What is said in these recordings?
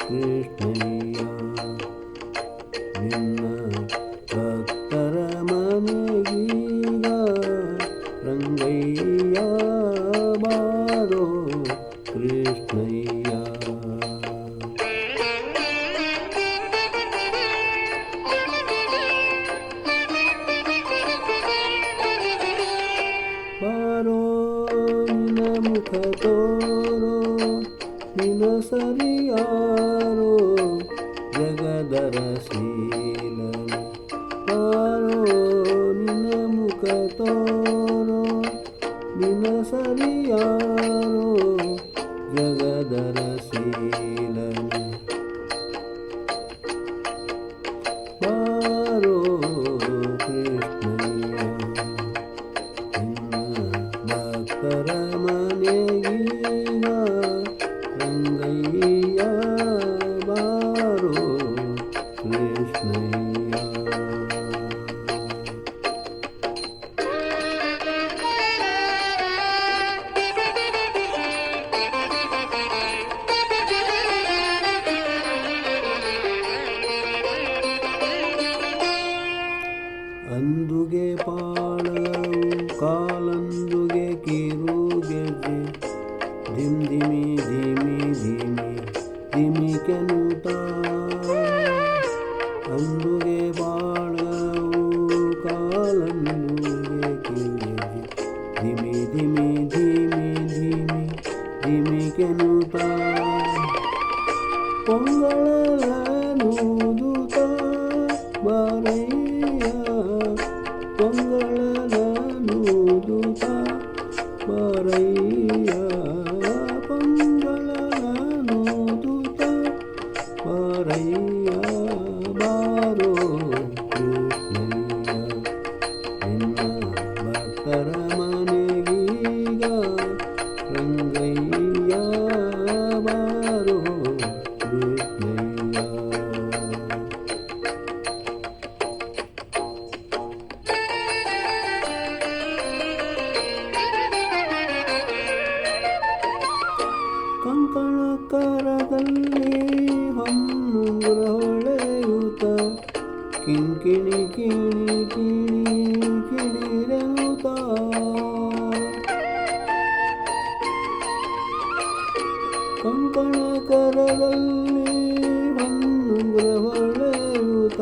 കൃഷ്ണനിയ നിന്ന ഭക്തരമീക രംഗയ്യ ബാലോ കൃഷ്ണയ്യ ബാലോ മുഖത്തോ ಸರಿಯಾರೋ ಜಗದರ ಶೀಲನು ಬಾರೋ ನಿನ ಮುಖ ತೋರೋ ನಿನ ಸರಿಯಾರೋ ಜಗದರ ಶೀಲನು ಅಂದುಗೆ ಪಾಳವು ಕಾಲಂದುಗೆ ಕಿರು ಗೆಜ್ಜೆ ಧಿಮ್ ಧಿಮಿ ಧಿಮಿ ಧಿಮಿ ಧಿಮಿ ಕೆನುತ ಅಂದುಗೆ ಪಾಳವು ಕಾಲಂದುಗೆ ಕಿರುಗೆಜ್ಜೆ ಧಿಮಿ ಧಿಮಿ ಧಿಮಿ ಧಿಮಿ ಧಿಮಿ ಕೆನುತ ಪೊಂಗಳನೂದುತ ಪೊಂಗಳನೂದುತ ಬಾರಯ್ಯ ಪೊಂಗಳನೂದುತ ಬಾರಯ್ಯ ಬಾರೋ ಕೃಷ್ಣಯ್ಯ ನಿನ್ನ ಭಕ್ತರ ಮನೆಗೀಗ ರಂಗಯ್ಯ ಬಾರೋ ಕಿಂಕಿಣಿ ಕಿಣಿ ಕಿಣಿ ಕಿಣಿರೆನುತ್ತ ಕಂಕಣ ಕರದಲ್ಲಿ ಹೊನ್ನುಂಗುರ ಹೊಳೆಯುತ್ತ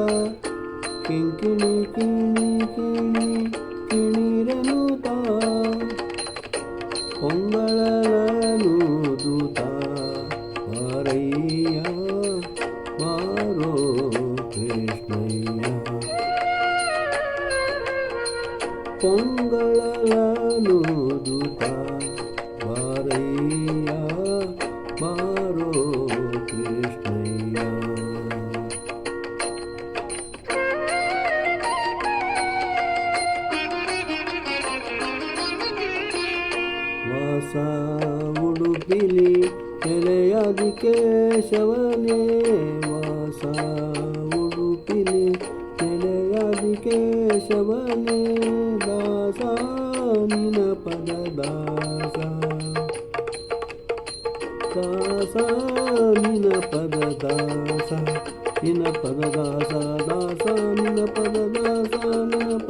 ಕಿಂಕಿಣಿ ಕಿಣಿ ಕಿಣಿ ಕಂಗಳಲೂದುತ ಬಾರಯ್ಯ ಬಾರೋ ಕೃಷ್ಣಯ್ಯ. ವಾಸ ಉಡುಪಿಲಿ ನೆಲೆಯಾದಿ ಕೇಶವನೇ ವಾಸ. केशवने दासा निप दासा दासा निप दासानपद दासा दासा निपद दासा निप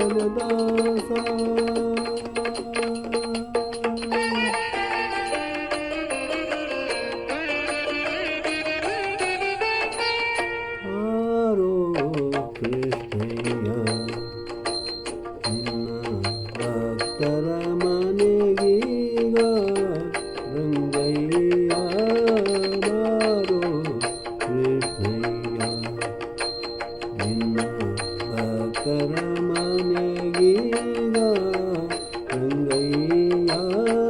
Oh.